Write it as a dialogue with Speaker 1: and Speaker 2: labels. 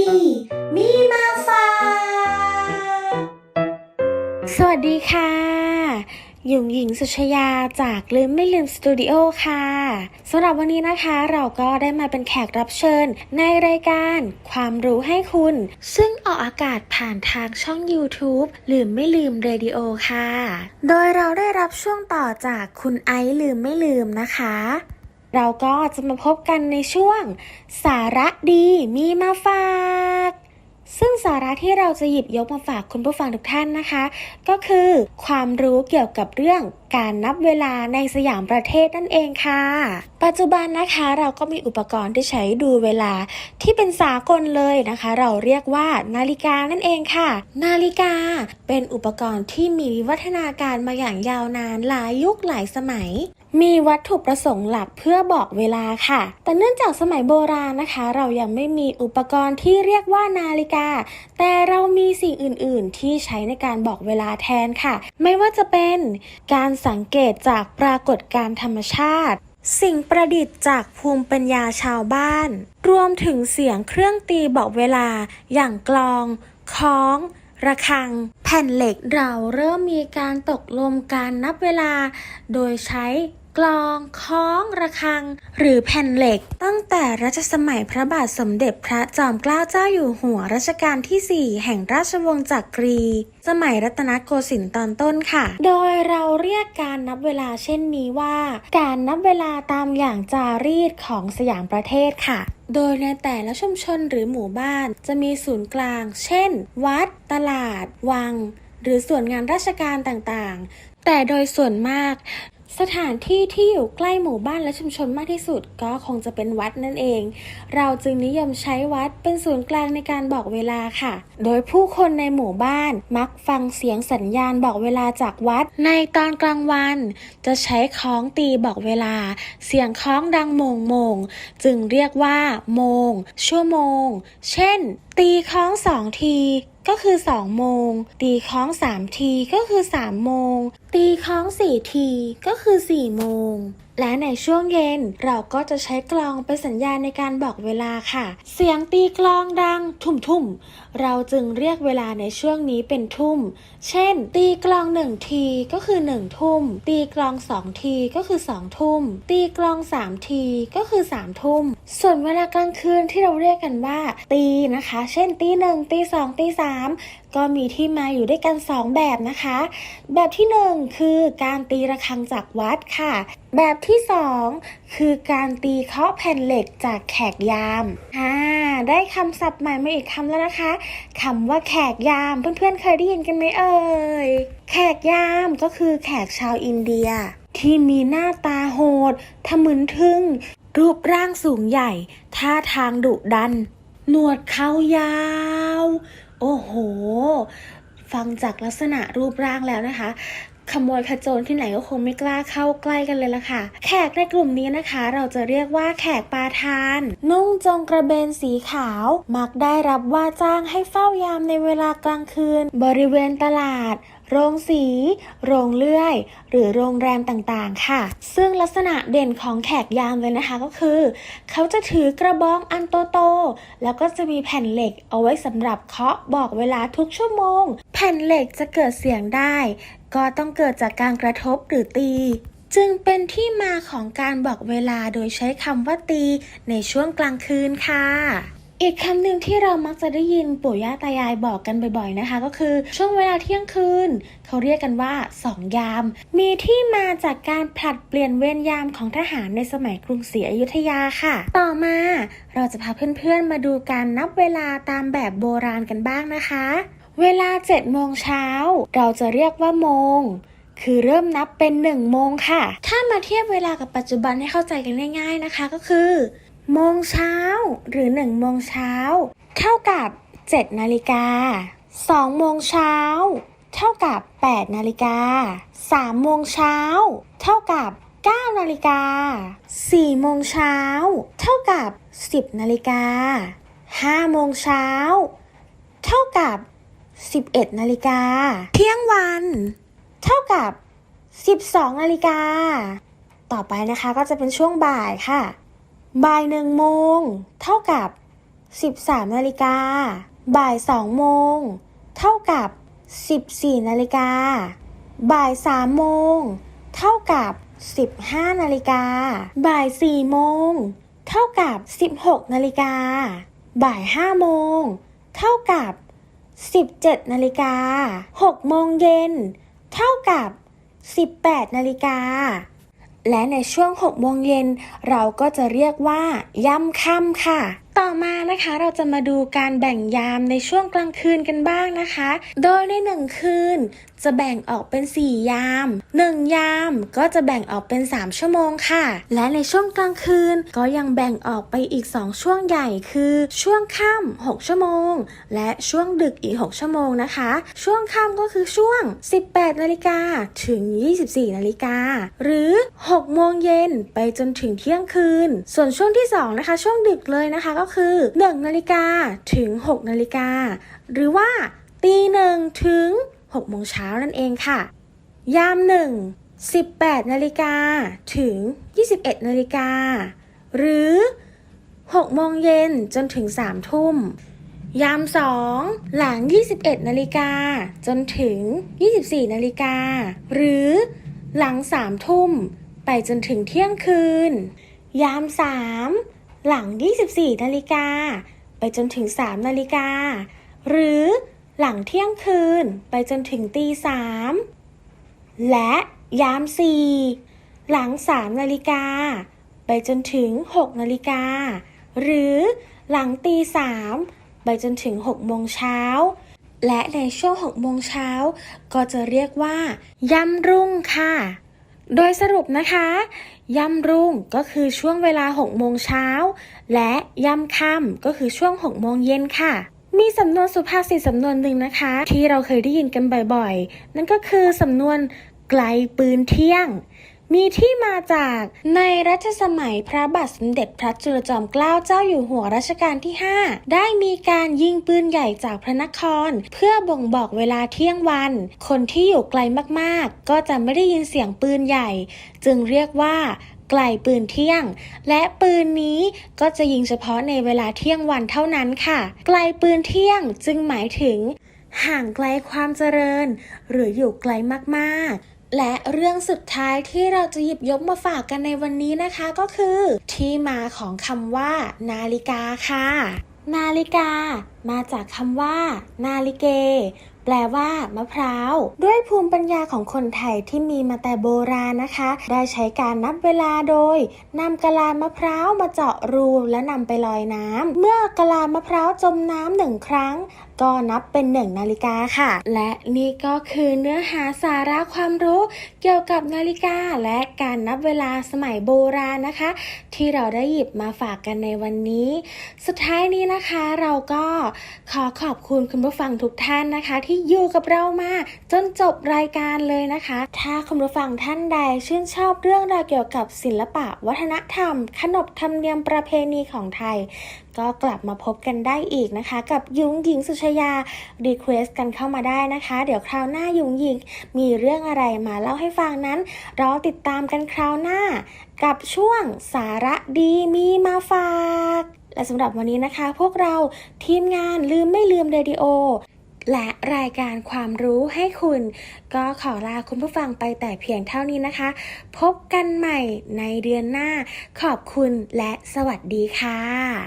Speaker 1: ดี มีมาฝาก
Speaker 2: สวัสดีค่ะหยุ่งหญิงสุชยาจากลืมไม่ลืมสตูดิโอค่ะสำหรับวันนี้นะคะเราก็ได้มาเป็นแขกรับเชิญในรายการความรู้ให้คุณ ซึ่งออกอากาศผ่านทางช่อง YouTube ลืมไม่ลืมเรดิโอค่ะ โดยเราได้รับช่วงต่อจากคุณไอซ์ลืมไม่ลืมนะคะ เราก็จะมาพบกันในช่วง สาระดีมีมาฝาก ซึ่งสาระที่เราจะหยิบยกมาฝากคุณผู้ฟังทุกท่านนะคะ ก็คือความรู้เกี่ยวกับเรื่องการนับเวลาในสยามประเทศนั่นเองค่ะ ปัจจุบันนะคะเราก็มีอุปกรณ์ที่ใช้ดูเวลาที่เป็นสากลเลยนะคะ เราเรียกว่านาฬิกานั่นเองค่ะ นาฬิกาเป็นอุปกรณ์ที่มีวิวัฒนาการมาอย่างยาวนานหลายยุคหลายสมัย มีวัตถุประสงค์หลักเพื่อบอกเวลาค่ะ แต่เนื่องจากสมัยโบราณนะคะ เรายังไม่มีอุปกรณ์ที่เรียกว่านาฬิกา แต่เรามีสิ่งอื่น ๆ ที่ใช้ในการบอกเวลาแทนค่ะ ไม่ว่าจะเป็นการสังเกตจากปรากฏการธรรมชาติ สิ่งประดิษฐ์จากภูมิปัญญาชาวบ้าน รวมถึงเสียงเครื่องตีบอกเวลา อย่างกลองค้องระฆัง แผ่นเหล็กเราเริ่มมีการตกลงการนับเวลา โดยใช้ กลองค้องระฆัง หรือแผ่นเหล็ก ตั้งแต่รัชสมัยพระบาทสมเด็จพระจอมเกล้าเจ้าอยู่หัวรัชกาลที่ 4 แห่งราชวงศ์จักรี สมัยรัตนโกสินทร์ตอนต้นค่ะ โดยเราเรียกการนับเวลาเช่นนี้ว่า การนับเวลาตามอย่างจารีตของสยามประเทศค่ะ โดยในแต่ละชุมชนหรือหมู่บ้านจะมีศูนย์กลาง เช่น วัด ตลาด วัง หรือส่วนงานราชการต่างๆ แต่โดยส่วนมาก สถานที่ที่อยู่ใกล้หมู่บ้านและชุมชนมากที่สุดก็คงจะเป็นวัดนั่นเอง เราจึงนิยมใช้วัดเป็นศูนย์กลางในการบอกเวลาค่ะ โดยผู้คนในหมู่บ้านมักฟังเสียงสัญญาณบอกเวลาจากวัด ในตอนกลางวัน จะใช้คล้องตีบอกเวลา เสียงคล้องดังโมงโมงจึงเรียกว่า โมง ชั่วโมง เช่น ตีคล้องสองที ก็คือ 2 โมง ตีคล้อง 3 ทีก็คือ 3 โมง ตีคล้อง 4 ทีก็คือ 4 โมง และในช่วงเย็นเราก็จะใช้กลองเป็นสัญญาณในการบอกเวลาค่ะ เสียงตีกลองดังทุ่มทุ่มๆ เราจึงเรียกเวลาในช่วงนี้เป็นทุ่ม เช่น ตีกลองหนึ่งทีก็คือหนึ่งทุ่ม ตีกลองสองทีก็คือสองทุ่ม ตีกลองสามทีก็คือสามทุ่ม ส่วนเวลากลางคืนที่เราเรียกกันว่า ตีนะคะ เช่นตีหนึ่งตีสองตีสามก็มีที่มาอยู่ด้วยกัน 2 แบบนะคะ แบบที่ 1 คือการตีระฆังจากวัดค่ะ แบบที่ 2 คือการตีเคาะแผ่นเหล็กจากแขกยามอ่าได้คำศัพท์ใหม่มาอีกคำแล้วนะคะคำว่าแขกยามเพื่อนๆเคยได้ยินกันไหมเอ่ยแขกยามก็คือแขกชาวอินเดีย ที่มีหน้าตาโหดทะมึนทึ่งรูปร่างสูงใหญ่ ท่าทางดุดัน หนวดเขายาว โอ้โห ฟังจากลักษณะรูปร่างแล้วนะคะ ขโมยขโจรที่ไหนก็คงไม่กล้าเข้าใกล้กันเลยละค่ะ แขกในกลุ่มนี้นะคะ เราจะเรียกว่าแขกปาทาน นุ่งจงกระเบนสีขาว มักได้รับว่าจ้างให้เฝ้ายามในเวลากลางคืน บริเวณตลาดโรงสี โรงเลื่อย หรือโรงแรมต่างๆ ค่ะ ซึ่งลักษณะเด่นของแขกยามเลยนะคะก็คือ เขาจะถือกระบองอันโตๆ แล้วก็จะมีแผ่นเหล็กเอาไว้สำหรับเคาะบอกเวลาทุกชั่วโมง แผ่นเหล็กจะเกิดเสียงได้ ก็ต้องเกิดจากการกระทบหรือตี จึงเป็นที่มาของการบอกเวลาโดยใช้คำว่าตี ในช่วงกลางคืนค่ะอีกคำหนึ่งที่เรามักจะได้ยินปู่ย่าตายายบอกกันบ่อยๆนะคะ ก็คือช่วงเวลาเที่ยงคืน เขาเรียกกันว่าสองยาม มีที่มาจากการผลัดเปลี่ยนเวรยามของทหารในสมัยกรุงศรีอยุธยาค่ะ ต่อมาเราจะพาเพื่อนๆมาดูการนับเวลาตามแบบโบราณกันบ้างนะคะ เวลา7โมงเช้า เราจะเรียกว่าโมง คือเริ่มนับเป็น1โมงค่ะ ถ้ามาเทียบเวลากับปัจจุบันให้เข้าใจกันง่าย ๆนะคะ ก็คือโมงเช้า หรือ1โมงเช้า เท่ากับ 7 นาฬิกา2โมงเช้า เท่ากับ 8 นาฬิกา3โมงเช้า เท่ากับ9นาฬิกา4โมงเช้า เท่ากับ 10 นาฬิกา5โมงเช้า เท่ากับ 11นาฬิกา เที่ยงวัน เท่ากับ 12นาฬิกา ต่อไปนะคะก็จะเป็นช่วงบ่ายค่ะ บ่ายหนึ่งโมงเท่ากับ 13นาฬิกา บ่าย2โมงเท่ากับ 14นาฬิกา บ่าย3โมงเท่ากับ 15นาฬิกา บ่าย4โมงเท่ากับ 16นาฬิกา บ่าย5โมงเท่ากับ 17นาฬิกา6โมงเย็น เท่ากับ 18นาฬิกา และในช่วง6โมงเย็นเราก็จะเรียกว่า ย่ำค่ำค่ะ ต่อมานะคะเราจะมาดูการแบ่งยามในช่วงกลางคืนกันบ้างนะคะ โดยในหนึ่งคืน จะแบ่งออกเป็น 4 ยาม 1 ยามก็จะแบ่งออกเป็น 3 ชั่วโมงค่ะ และในช่วงกลางคืนก็ยังแบ่งออกไปอีก 2 ช่วงใหญ่คือ ช่วงค่ำ6ชั่วโมง และช่วงดึกอีก 6 ชั่วโมงนะคะ ช่วงค่ำก็คือช่วง 18นาฬิกาถึง 24นาฬิกาหรือ6โมงเย็นไปจนถึงเที่ยงคืน ส่วนช่วงที่ 2 นะคะ ช่วงดึกเลยนะคะก็คือ 1 นาฬิกาถึง 6 นาฬิกา หรือว่าตีหนึ่งถึง6โมงเช้านั่นเองค่ะ ยามหนึ่ง18 นาฬิกาถึง 21 นาฬิกา หรือ 6 โมงเย็นจนถึง 3 ทุ่ม ยาม 2 หลัง 21 นาฬิกาจนถึง 24 นาฬิกา หรือหลัง 3 ทุ่ม ไปจนถึงเที่ยงคืน ยาม 3 หลัง 24 นาฬิกา ไปจนถึง 3 นาฬิกา หรือหลังเที่ยงคืนไปจนถึงตีสามและยาม4หลัง3นาฬิกา ไปจนถึง6นาฬิกา หรือหลังตีสามไปจนถึง6โมงเช้า และในช่วง6โมงเช้า ก็จะเรียกว่าย่ำรุ่งค่ะ โดยสรุปนะคะย่ำรุ่งก็คือช่วงเวลา6โมงเช้า และย่ำค่ำก็คือช่วง6โมงเย็นค่ะ มีสำนวนสุภาษิตสำนวนหนึ่งนะคะ ที่เราเคยได้ยินกันบ่อยๆ นั่นก็คือสำนวนไกลปืนเที่ยง มีที่มาจากในรัชสมัยพระบาทสมเด็จพระจุลจอมเกล้าเจ้าอยู่หัวรัชกาลที่ 5 ได้มีการยิงปืนใหญ่จากพระนคร เพื่อบ่งบอกเวลาเที่ยงวัน คนที่อยู่ไกลมากๆ ก็จะไม่ได้ยินเสียงปืนใหญ่ จึงเรียกว่าไกลปืนเที่ยง และปืนนี้ก็จะยิงเฉพาะในเวลาเที่ยงวันเท่านั้นค่ะ ไกลปืนเที่ยงจึงหมายถึง ห่างไกลความเจริญ หรืออยู่ไกลมากๆ และเรื่องสุดท้ายที่เราจะหยิบยกมาฝากกันในวันนี้นะคะก็คือ ที่มาของคำว่า นาฬิกาค่ะ นาฬิกา มาจากคำว่า นาฬิเกแปลว่ามะพร้าว ด้วยภูมิปัญญาของคนไทยที่มีมาแต่โบราณนะคะ ได้ใช้การนับเวลาโดยนำกะลามะพร้าวมาเจาะรูและนำไปลอยน้ำเมื่อกะลามะพร้าวจมน้ำหนึ่งครั้ง ก็นับเป็นหนึ่งนาฬิกาค่ะ และนี่ก็คือเนื้อหาสาระความรู้เกี่ยวกับนาฬิกาและการนับเวลาสมัยโบราณนะคะ ที่เราได้หยิบมาฝากกันในวันนี้ สุดท้ายนี้นะคะเราก็ขอขอบคุณคุณผู้ฟังทุกท่านนะคะที่อยู่กับเรามาจนจบรายการเลยนะคะ ถ้าคุณผู้ฟังท่านใดชื่นชอบเรื่องราวเกี่ยวกับศิลปะ วัฒนธรรม ขนบธรรมเนียมประเพณีของไทย ก็กลับมาพบกันได้อีกนะคะ กับยุ้งหญิงสุชยารีเควสกันเข้ามาได้นะคะ เดี๋ยวคราวหน้ายุ้งหญิงมีเรื่องอะไรมาเล่าให้ฟังนั้นรอติดตามกันคราวหน้า กับช่วงสาระดีมีมาฝากและสำหรับวันนี้นะคะ พวกเราทีมงานลืมไม่ลืมเรดิโอ และรายการความรู้ให้คุณ ก็ขอลาคุณผู้ฟังไปแต่เพียงเท่านี้นะคะ พบกันใหม่ในเดือนหน้า ขอบคุณและสวัสดีค่ะ